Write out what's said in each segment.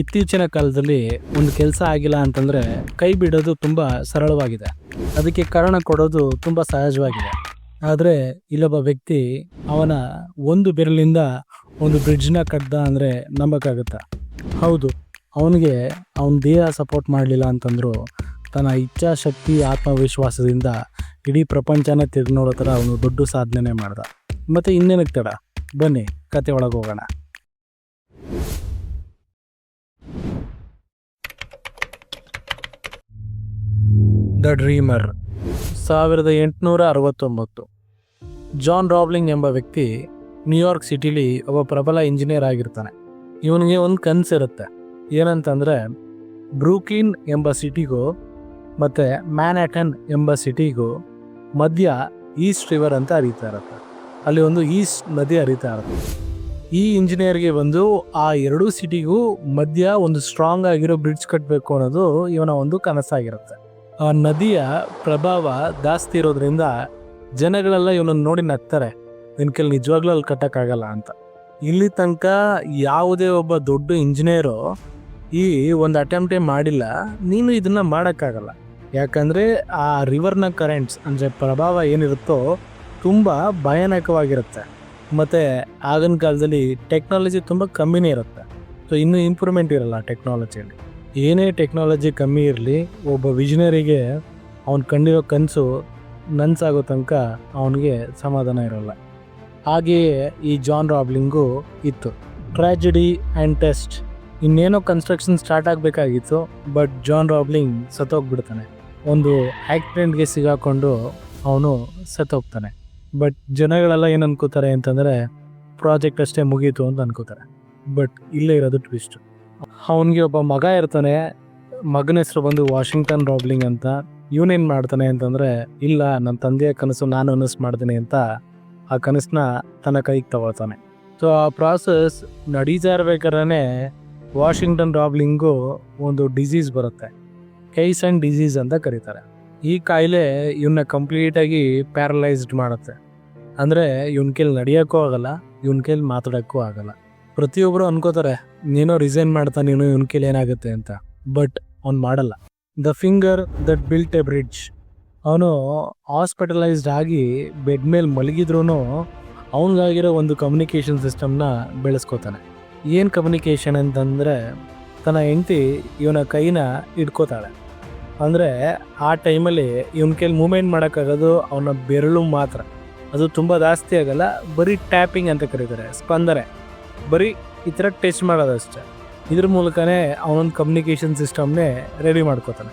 ಇತ್ತೀಚಿನ ಕಾಲದಲ್ಲಿ ಒಂದು ಕೆಲಸ ಆಗಿಲ್ಲ ಅಂತಂದ್ರೆ ಕೈ ಬಿಡೋದು ತುಂಬ ಸರಳವಾಗಿದೆ. ಅದಕ್ಕೆ ಕಾರಣ ಕೊಡೋದು ತುಂಬ ಸಹಜವಾಗಿದೆ. ಆದರೆ ಇಲ್ಲೊಬ್ಬ ವ್ಯಕ್ತಿ ಅವನ ಒಂದು ಬೆರಳಿಂದ ಒಂದು ಬ್ರಿಡ್ಜ್ನ ಕಡ್ದ ಅಂದರೆ ನಂಬಕ್ಕಾಗತ್ತಾ? ಹೌದು, ಅವನಿಗೆ ಅವನ ದೇಹ ಸಪೋರ್ಟ್ ಮಾಡಲಿಲ್ಲ ಅಂತಂದ್ರು ತನ್ನ ಇಚ್ಛಾಶಕ್ತಿ, ಆತ್ಮವಿಶ್ವಾಸದಿಂದ ಇಡೀ ಪ್ರಪಂಚನ ತಿರ್ಗಿ ನೋಡೋ ಥರ ಅವನು ದೊಡ್ಡ ಸಾಧನೆ ಮಾಡ್ದ. ಮತ್ತು ಇನ್ನೇನಕ್ಕೆ ತಡ? ಬನ್ನಿ, ಕತೆ ಒಳಗೆ ಹೋಗೋಣ ದ ಡ್ರೀಮರ್. ಸಾವಿರದ ಎಂಟುನೂರ ಅರವತ್ತೊಂಬತ್ತು. ಜಾನ್ ರಾಬ್ಲಿಂಗ್ ಎಂಬ ವ್ಯಕ್ತಿ ನ್ಯೂಯಾರ್ಕ್ ಸಿಟಿಲಿ ಒಬ್ಬ ಪ್ರಬಲ ಇಂಜಿನಿಯರ್ ಆಗಿರ್ತಾನೆ. ಇವನಿಗೆ ಒಂದು ಕನಸಿರುತ್ತೆ ಏನಂತಂದರೆ, ಬ್ರೂಕಿನ್ ಎಂಬ ಸಿಟಿಗೂ ಮತ್ತು ಮ್ಯಾನ್ಹ್ಯಾಟನ್ ಎಂಬ ಸಿಟಿಗೂ ಮಧ್ಯ ಈಸ್ಟ್ ರಿವರ್ ಅಂತ ಹರಿತಾ ಇರುತ್ತೆ. ಅಲ್ಲಿ ಒಂದು ಈಸ್ಟ್ ನದಿ ಹರಿತಾ ಇರುತ್ತೆ. ಈ ಇಂಜಿನಿಯರ್ಗೆ ಬಂದು ಆ ಎರಡೂ ಸಿಟಿಗೂ ಮಧ್ಯ ಒಂದು ಸ್ಟ್ರಾಂಗ್ ಆಗಿರೋ ಬ್ರಿಡ್ಜ್ ಕಟ್ಟಬೇಕು ಅನ್ನೋದು ಇವನ ಒಂದು ಕನಸಾಗಿರುತ್ತೆ. ಆ ನದಿಯ ಪ್ರಭಾವ ಜಾಸ್ತಿ ಇರೋದ್ರಿಂದ ಜನಗಳೆಲ್ಲ ಇವನನ್ನು ನೋಡಿ ನಗ್ತಾರೆ. ನಿನ್ನ ಕೈಲಿ ನಿಜವಾಗ್ಲೂ ಅಲ್ಲಿ ಕಟ್ಟೋಕ್ಕಾಗಲ್ಲ ಅಂತ. ಇಲ್ಲಿ ತನಕ ಯಾವುದೇ ಒಬ್ಬ ದೊಡ್ಡ ಇಂಜಿನಿಯರು ಈ ಒಂದು ಅಟೆಂಪ್ಟೇ ಮಾಡಿಲ್ಲ. ನೀನು ಇದನ್ನು ಮಾಡೋಕ್ಕಾಗಲ್ಲ. ಯಾಕಂದರೆ ಆ ರಿವರ್ನ ಕರೆಂಟ್ಸ್ ಅಂದರೆ ಪ್ರಭಾವ ಏನಿರುತ್ತೋ ತುಂಬ ಭಯಾನಕವಾಗಿರುತ್ತೆ. ಮತ್ತು ಆಗಿನ ಕಾಲದಲ್ಲಿ ಟೆಕ್ನಾಲಜಿ ತುಂಬ ಕಮ್ಮಿನೇ ಇರುತ್ತೆ. ಸೊ ಇನ್ನೂ ಇಂಪ್ರೂವ್ಮೆಂಟ್ ಇರಲ್ಲ ಟೆಕ್ನಾಲಜಿಯಲ್ಲಿ ಏನೇ ಟೆಕ್ನಾಲಜಿ ಕಮ್ಮಿ ಇರಲಿ, ಒಬ್ಬ ವಿಷನರಿಗೆ ಅವನು ಕಂಡಿರೋ ಕನಸು ನನ್ಸಾಗೋ ತನಕ ಅವನಿಗೆ ಸಮಾಧಾನ ಇರಲ್ಲ. ಹಾಗೆಯೇ ಈ ಜಾನ್ ರಾಬ್ಲಿಂಗು ಇತ್ತು. ಟ್ರ್ಯಾಜಿಡಿ ಆ್ಯಂಡ್ ಟೆಸ್ಟ್ ಇನ್ನೇನೋ ಕನ್ಸ್ಟ್ರಕ್ಷನ್ ಸ್ಟಾರ್ಟ್ ಆಗಬೇಕಾಗಿತ್ತು ಬಟ್ ಜಾನ್ ರಾಬ್ಲಿಂಗ್ ಸತ್ತೋಗ್ಬಿಡ್ತಾನೆ. ಒಂದು ಆ್ಯಕ್ಸಿಡೆಂಟ್ಗೆ ಸಿಗಾಕೊಂಡು ಅವನು ಸತ್ತೋಗ್ತಾನೆ. ಬಟ್ ಜನಗಳೆಲ್ಲ ಏನು ಅನ್ಕೋತಾರೆ ಅಂತಂದರೆ ಪ್ರಾಜೆಕ್ಟ್ ಅಷ್ಟೇ ಮುಗೀತು ಅಂತ ಅನ್ಕೋತಾರೆ. ಬಟ್ ಇಲ್ಲೇ ಇರೋದು ಟ್ವಿಸ್ಟ್ ಅವನಿಗೆ ಒಬ್ಬ ಮಗ ಇರ್ತಾನೆ. ಮಗನ ಹೆಸರು ಬಂದು ವಾಷಿಂಗ್ಟನ್ ರಾಬ್ಲಿಂಗ್ ಅಂತ. ಇವನೇನು ಮಾಡ್ತಾನೆ ಅಂತಂದರೆ, ಇಲ್ಲ ನನ್ನ ತಂದೆಯ ಕನಸು ನಾನು ಅನಸ್ ಮಾಡ್ತೀನಿ ಅಂತ ಆ ಕನಸನ್ನ ತನ್ನ ಕೈಗೆ ತಗೊಳ್ತಾನೆ. ಸೊ ಆ ಪ್ರಾಸೆಸ್ ನಡೀತಾ ಇರಬೇಕಾದ್ರೆ ವಾಷಿಂಗ್ಟನ್ ರಾಬ್ಲಿಂಗು ಒಂದು ಡಿಸೀಸ್ ಬರುತ್ತೆ. ಕೈಸ್ ಆ್ಯಂಡ್ ಡಿಸೀಸ್ ಅಂತ ಕರೀತಾರೆ. ಈ ಕಾಯಿಲೆ ಇವನ್ನ ಕಂಪ್ಲೀಟಾಗಿ ಪ್ಯಾರಲೈಸ್ಡ್ ಮಾಡುತ್ತೆ. ಅಂದರೆ ಇವನ ಕೈಲಿ ನಡೆಯೋಕ್ಕೂ ಆಗಲ್ಲ, ಇವನ ಕೈಲಿ ಮಾತಾಡೋಕ್ಕೂ ಆಗಲ್ಲ. ಪ್ರತಿಯೊಬ್ಬರು ಅನ್ಕೋತಾರೆ ನೀನೋ ರಿಸೈನ್ ಮಾಡ್ತಾ ನೀನು ಇವನ್ ಕೈಲಿ ಏನಾಗುತ್ತೆ ಅಂತ. ಬಟ್ ಅವ್ನು ಮಾಡಲ್ಲ. The finger that built a bridge ಅವನು ಹಾಸ್ಪಿಟಲೈಸ್ಡ್ ಆಗಿ ಬೆಡ್ ಮೇಲೆ ಮಲಗಿದ್ರೂ ಅವನಿಗಾಗಿರೋ ಒಂದು ಕಮ್ಯುನಿಕೇಷನ್ ಸಿಸ್ಟಮ್ನ ಬೆಳೆಸ್ಕೋತಾನೆ. ಏನು ಕಮ್ಯುನಿಕೇಷನ್ ಅಂತಂದರೆ ತನ್ನ ಹೆಂಡತಿ ಇವನ ಕೈನ ಇಟ್ಕೋತಾಳೆ ಅಂದರೆ ಆ ಟೈಮಲ್ಲಿ ಇವನ ಕೈಲಿ ಮೂಮೆಂಟ್ ಮಾಡೋಕ್ಕಾಗೋದು ಅವನ ಬೆರಳು ಮಾತ್ರ. ಅದು ತುಂಬ ಜಾಸ್ತಿ ಆಗಲ್ಲ, ಬರೀ ಟ್ಯಾಪಿಂಗ್ ಅಂತ ಕರೀತಾರೆ, ಸ್ಪಂದನೆ. ಬರೀ ಈ ಥರ ಟೆಸ್ಟ್ ಮಾಡೋದಷ್ಟೇ ಇದ್ರ ಮೂಲಕನೇ ಅವನೊಂದು ಕಮ್ಯುನಿಕೇಷನ್ ಸಿಸ್ಟಮ್ನೇ ರೆಡಿ ಮಾಡ್ಕೋತಾನೆ.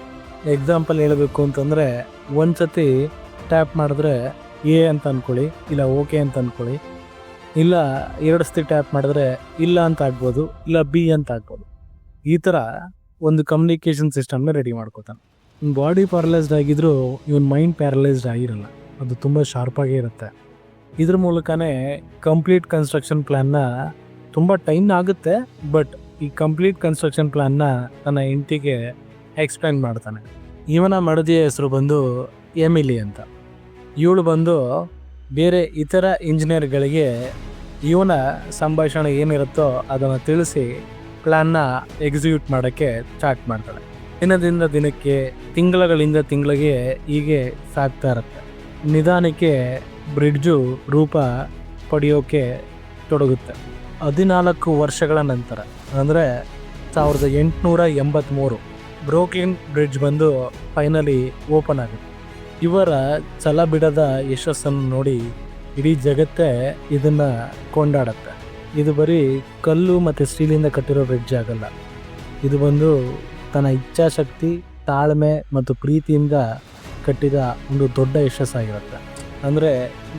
ಎಕ್ಸಾಂಪಲ್ ಹೇಳಬೇಕು ಅಂತಂದರೆ, ಒಂದು ಸತಿ ಟ್ಯಾಪ್ ಮಾಡಿದ್ರೆ ಎ ಅಂತ ಅಂದ್ಕೊಳ್ಳಿ ಇಲ್ಲ ಓಕೆ ಅಂತ ಅಂದ್ಕೊಳ್ಳಿ ಇಲ್ಲ ಎರಡು ಸತಿ ಟ್ಯಾಪ್ ಮಾಡಿದ್ರೆ ಇಲ್ಲ ಅಂತ ಆಗ್ಬೋದು, ಇಲ್ಲ ಬಿ ಅಂತ ಆಗ್ಬೋದು. ಈ ಥರ ಒಂದು ಕಮ್ಯುನಿಕೇಷನ್ ಸಿಸ್ಟಮ್ನ ರೆಡಿ ಮಾಡ್ಕೋತಾನೆ. ಬಾಡಿ ಪ್ಯಾರಲೈಸ್ಡ್ ಆಗಿದ್ರೂ ಇವನ್ ಮೈಂಡ್ ಪ್ಯಾರಲೈಸ್ಡ್ ಆಗಿರಲ್ಲ. ಅದು ತುಂಬ ಶಾರ್ಪಾಗೇ ಇರುತ್ತೆ. ಇದ್ರ ಮೂಲಕನೇ ಕಂಪ್ಲೀಟ್ ಕನ್ಸ್ಟ್ರಕ್ಷನ್ ಪ್ಲ್ಯಾನ್ನ ತುಂಬ ಟೈಮ್ ಆಗುತ್ತೆ ಬಟ್ ಈ ಕಂಪ್ಲೀಟ್ ಕನ್ಸ್ಟ್ರಕ್ಷನ್ ಪ್ಲ್ಯಾನ್ನ ನನ್ನ ಹೆಂಡತಿಗೆ ಎಕ್ಸ್ಪ್ಲೈನ್ ಮಾಡ್ತಾನೆ. ಇವನ ಮಡದಿಯ ಹೆಸರು ಬಂದು ಎಮಿಲಿ ಅಂತ. ಇವಳು ಬಂದು ಬೇರೆ ಇತರ ಇಂಜಿನಿಯರ್ಗಳಿಗೆ ಇವನ ಸಂಭಾಷಣೆ ಏನಿರುತ್ತೋ ಅದನ್ನು ತಿಳಿಸಿ ಪ್ಲ್ಯಾನ್ನ ಎಕ್ಸಿಕ್ಯೂಟ್ ಮಾಡೋಕ್ಕೆ ಸ್ಟಾರ್ಟ್ ಮಾಡ್ತಾಳೆ. ದಿನದಿಂದ ದಿನಕ್ಕೆ, ತಿಂಗಳುಗಳಿಂದ ತಿಂಗಳಿಗೆ ಹೀಗೆ ಸಾಕ್ತಾ ಇರುತ್ತೆ. ನಿಧಾನಕ್ಕೆ ಬ್ರಿಡ್ಜು ರೂಪ ಪಡೆಯೋಕೆ ತೊಡಗುತ್ತೆ. ಹದಿನಾಲ್ಕು ವರ್ಷಗಳ ನಂತರ, ಅಂದರೆ ಸಾವಿರದ ಎಂಟುನೂರ ಎಂಬತ್ತ್ಮೂರು ಬ್ರೋಕ್ಲಿನ್ ಬ್ರಿಡ್ಜ್ ಬಂದು ಫೈನಲಿ ಓಪನ್ ಆಗುತ್ತೆ ಇವರ ಛಲ ಬಿಡದ ಯಶಸ್ಸನ್ನು ನೋಡಿ ಇಡೀ ಜಗತ್ತೇ ಇದನ್ನು ಕೊಂಡಾಡುತ್ತೆ. ಇದು ಬರೀ ಕಲ್ಲು ಮತ್ತು ಸ್ಟೀಲಿಂದ ಕಟ್ಟಿರೋ ಬ್ರಿಡ್ಜ್ ಆಗಲ್ಲ. ಇದು ಬಂದು ತನ್ನ ಇಚ್ಛಾಶಕ್ತಿ, ತಾಳ್ಮೆ ಮತ್ತು ಪ್ರೀತಿಯಿಂದ ಕಟ್ಟಿದ ಒಂದು ದೊಡ್ಡ ಯಶಸ್ಸಾಗಿರುತ್ತೆ. ಅಂದರೆ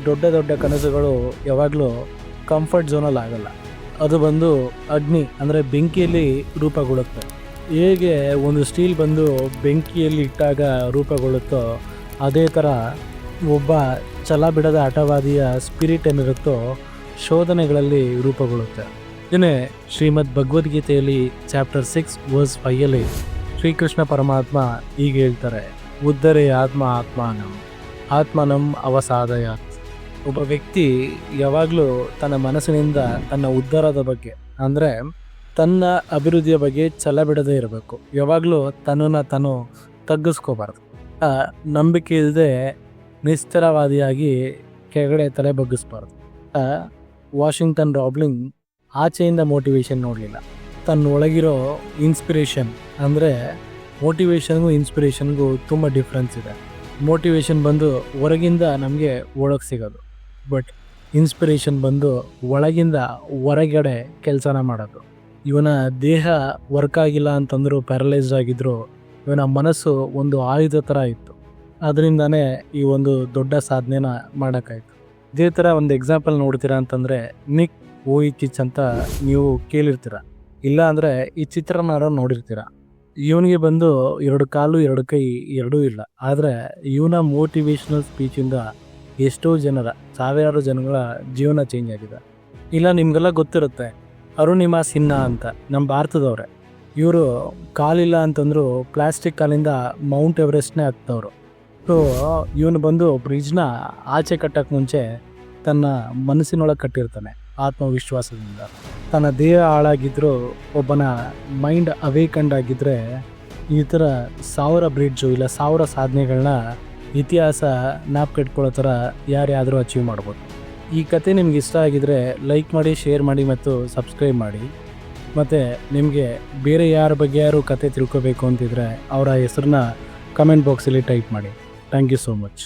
ದೊಡ್ಡ ದೊಡ್ಡ ಕನಸುಗಳು ಯಾವಾಗಲೂ ಕಂಫರ್ಟ್ ಝೋನಲ್ಲಿ ಆಗಲ್ಲ. ಅದು ಬಂದು ಅಗ್ನಿ, ಅಂದರೆ ಬೆಂಕಿಯಲ್ಲಿ ರೂಪಗೊಳ್ಳುತ್ತೆ. ಹೇಗೆ ಒಂದು ಸ್ಟೀಲ್ ಬಂದು ಬೆಂಕಿಯಲ್ಲಿ ಇಟ್ಟಾಗ ರೂಪಗೊಳ್ಳುತ್ತೋ, ಅದೇ ಥರ ಒಬ್ಬ ಛಲ ಬಿಡದ ಹಠವಾದಿಯ ಸ್ಪಿರಿಟ್ ಏನಿರುತ್ತೋ, ಶೋಧನೆಗಳಲ್ಲಿ ರೂಪಗೊಳ್ಳುತ್ತೆ. ಇದನ್ನೇ ಶ್ರೀಮದ್ ಭಗವದ್ಗೀತೆಯಲ್ಲಿ ಚಾಪ್ಟರ್ ಸಿಕ್ಸ್, ವರ್ಸ್ ಫೈಯಲ್ಲಿ ಶ್ರೀಕೃಷ್ಣ ಪರಮಾತ್ಮ ಹೀಗೆ ಹೇಳ್ತಾರೆ, ಉದ್ದರೆ ಆತ್ಮ ಆತ್ಮಾನಂ, ಆತ್ಮನಂ ಅವಸಾದಯ ಒಬ್ಬ ವ್ಯಕ್ತಿ ಯಾವಾಗಲೂ ತನ್ನ ಮನಸ್ಸಿನಿಂದ ತನ್ನ ಉದ್ಧಾರದ ಬಗ್ಗೆ, ಅಂದರೆ ತನ್ನ ಅಭಿವೃದ್ಧಿಯ ಬಗ್ಗೆ ಛಲ ಬಿಡದೇ ಇರಬೇಕು. ಯಾವಾಗಲೂ ತನ್ನನ್ನು ತಾನು ತಗ್ಗಿಸ್ಕೋಬಾರ್ದು. ನಂಬಿಕೆ ಇಲ್ಲದೆ ನಿಶ್ಚಲವಾದಿಯಾಗಿ ಕೆಳಗಡೆ ತಲೆ ಬಗ್ಗಿಸ್ಬಾರ್ದು. ವಾಷಿಂಗ್ಟನ್ ರಾಬ್ಲಿಂಗ್ ಆಚೆಯಿಂದ ಮೋಟಿವೇಶನ್ ನೋಡಲಿಲ್ಲ. ತನ್ನ ಒಳಗಿರೋ ಇನ್ಸ್ಪಿರೇಷನ್, ಅಂದರೆ ಮೋಟಿವೇಶನ್ಗೂ ಇನ್ಸ್ಪಿರೇಷನ್ಗೂ ತುಂಬ ಡಿಫ್ರೆನ್ಸ್ ಇದೆ. ಮೋಟಿವೇಶನ್ ಬಂದು ಹೊರಗಿಂದ ನಮಗೆ ಓಡೋಕೆ ಸಿಗೋದು. ಬಟ್ ಇನ್ಸ್ಪಿರೇಷನ್ ಬಂದು ಒಳಗಿಂದ ಹೊರಗಡೆ ಕೆಲಸನ ಮಾಡೋದು. ಇವನ ದೇಹ ವರ್ಕ್ ಆಗಿಲ್ಲ ಅಂತಂದರೂ ಪ್ಯಾರಲೈಸ್ ಆಗಿದ್ರು, ಇವನ ಮನಸ್ಸು ಒಂದು ಆಯುಧ ಥರ ಇತ್ತು. ಅದರಿಂದನೇ ಈ ಒಂದು ದೊಡ್ಡ ಸಾಧನೆನ ಮಾಡೋಕ್ಕಾಯ್ತು. ಇದೇ ಥರ ಒಂದು ಎಕ್ಸಾಂಪಲ್ ನೋಡ್ತೀರಾ ಅಂತಂದರೆ ನಿಕ್ ಓ ಇಚ್ಚಿಚ್ ಅಂತ ನೀವು ಕೇಳಿರ್ತೀರ. ಇಲ್ಲ ಅಂದರೆ ಈ ಚಿತ್ರನಾರ ನೋಡಿರ್ತೀರ. ಇವನಿಗೆ ಬಂದು ಎರಡು ಕಾಲು, ಎರಡು ಕೈ, ಎರಡೂ ಇಲ್ಲ. ಆದರೆ ಇವನ ಮೋಟಿವೇಶ್ನಲ್ ಸ್ಪೀಚಿಂದ ಎಷ್ಟೋ ಜನರ, ಸಾವಿರಾರು ಜನಗಳ ಜೀವನ ಚೇಂಜ್ ಆಗಿದೆ. ಇಲ್ಲ, ನಿಮಗೆಲ್ಲ ಗೊತ್ತಿರುತ್ತೆ ಅರುಣಿಮಾ ಸಿನ್ಹಾ ಅಂತ ನಮ್ಮ ಭಾರತದವ್ರೆ. ಇವರು ಕಾಲಿಲ್ಲ ಅಂತಂದ್ರು ಪ್ಲಾಸ್ಟಿಕ್ ಕಾಲಿಂದ ಮೌಂಟ್ ಎವರೆಸ್ಟ್ನೇ ಹತ್ತವ್ರು. ಸೊ ಇವನು ಬಂದು ಬ್ರಿಡ್ಜ್ನ ಆಚೆ ಕಟ್ಟೋಕ್ಕೆ ಮುಂಚೆ ತನ್ನ ಮನಸ್ಸಿನೊಳಗೆ ಕಟ್ಟಿರ್ತಾನೆ, ಆತ್ಮವಿಶ್ವಾಸದಿಂದ. ತನ್ನ ದೇಹ ಹಾಳಾಗಿದ್ದರೂ ಒಬ್ಬನ ಮೈಂಡ್ ಅವೇಕಂಡ್ ಆಗಿದ್ರೆ ಈ ಥರ ಸಾವಿರ ಬ್ರಿಡ್ಜು ಇಲ್ಲ ಸಾವಿರ ಸಾಧನೆಗಳನ್ನ ಇತಿಹಾಸ ನಾಪ್ ಕಟ್ಕೊಳ್ಳೋ ಥರ ಯಾರ್ಯಾದರೂ ಅಚೀವ್ ಮಾಡ್ಬೋದು. ಈ ಕತೆ ನಿಮ್ಗೆ ಇಷ್ಟ ಆಗಿದ್ರೆ ಲೈಕ್ ಮಾಡಿ ಶೇರ್ ಮಾಡಿ ಮತ್ತು ಸಬ್ಸ್ಕ್ರೈಬ್ ಮಾಡಿ. ಮತ್ತು ನಿಮಗೆ ಬೇರೆ ಯಾರ ಬಗ್ಗೆ ಯಾರು ಕತೆ ತಿಳ್ಕೋಬೇಕು ಅಂತಿದ್ರೆ ಅವರ ಹೆಸರನ್ನ ಕಮೆಂಟ್ ಬಾಕ್ಸಲ್ಲಿ ಟೈಪ್ ಮಾಡಿ. Thank you so much